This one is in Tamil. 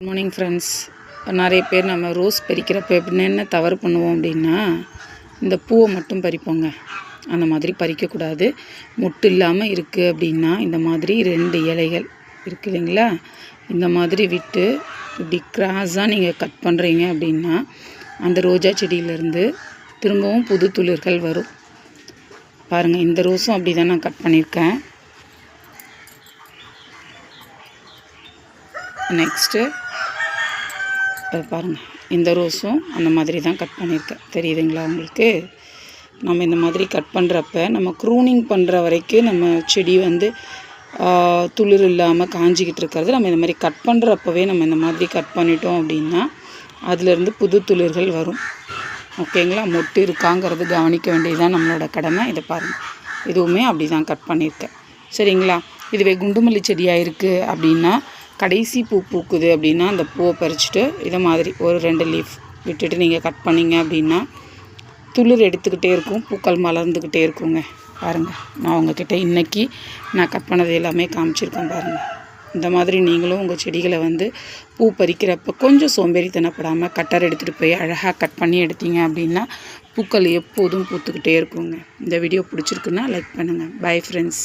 குட் மார்னிங் ஃப்ரெண்ட்ஸ் நிறைய பேர் நம்ம ரோஸ் பறிக்கிறப்ப எப்படின்னா என்ன தவறு பண்ணுவோம் அப்படின்னா இந்த பூவை மட்டும் பறிப்போங்க. அந்த மாதிரி பறிக்கக்கூடாது. மொட்டு இல்லாமல் இருக்குது அப்படின்னா இந்த மாதிரி ரெண்டு இலைகள் இருக்கு இல்லைங்களா? இந்த மாதிரி விட்டு இப்படி கிராஸாக நீங்கள் கட் பண்ணுறீங்க அப்படின்னா அந்த ரோஜா செடியிலேருந்து திரும்பவும் புது துளிர்கள் வரும். பாருங்கள் இந்த ரோஸும் அப்படி தான் நான் கட் பண்ணியிருக்கேன். நெக்ஸ்ட்டு அது பாருங்கள் இந்த ரோஸும் அந்த மாதிரி தான் கட் பண்ணியிருக்கேன் தெரியுதுங்களா உங்களுக்கு? நம்ம இந்த மாதிரி கட் பண்ணுறப்ப நம்ம க்ரூனிங் பண்ணுற வரைக்கும் நம்ம செடி வந்து துளிர் இல்லாமல் காஞ்சிக்கிட்டு இருக்கிறது. நம்ம இந்த மாதிரி கட் பண்ணுறப்பவே நம்ம இந்த மாதிரி கட் பண்ணிட்டோம் அப்படின்னா அதுலேருந்து புது துளிர்கள் வரும். ஓகேங்களா மொட்டு இருக்காங்கிறது கவனிக்க வேண்டியதுதான் நம்மளோட கடமை. இதை பாருங்கள் இதுவுமே அப்படி தான் கட் பண்ணியிருக்கேன் சரிங்களா? இதுவே குண்டுமல்லி செடியாக இருக்குது அப்படின்னா கடைசி பூ பூக்குது அப்படின்னா அந்த பூவை பறிச்சுட்டு இதை மாதிரி ஒரு ரெண்டு லீஃப் விட்டுட்டு நீங்கள் கட் பண்ணீங்க அப்படின்னா துளிர் எடுத்துக்கிட்டே இருக்கும் பூக்கள் மலர்ந்துக்கிட்டே இருக்குங்க. பாருங்கள் நான் உங்ககிட்ட இன்றைக்கி நான் கட் பண்ணது எல்லாமே காமிச்சிருக்கேன் பாருங்கள் இந்த மாதிரி நீங்களும் உங்கள் செடிகளை வந்து பூ பறிக்கிறப்ப கொஞ்சம் சோம்பேறித்தனப்படாமல் கட்டர் எடுத்துகிட்டு போய் அழகாக கட் பண்ணி எடுத்தீங்க அப்படின்னா பூக்கள் எப்போதும் பூத்துக்கிட்டே இருக்குங்க. இந்த வீடியோ பிடிச்சிருக்குன்னா லைக் பண்ணுங்கள் பை ஃப்ரெண்ட்ஸ்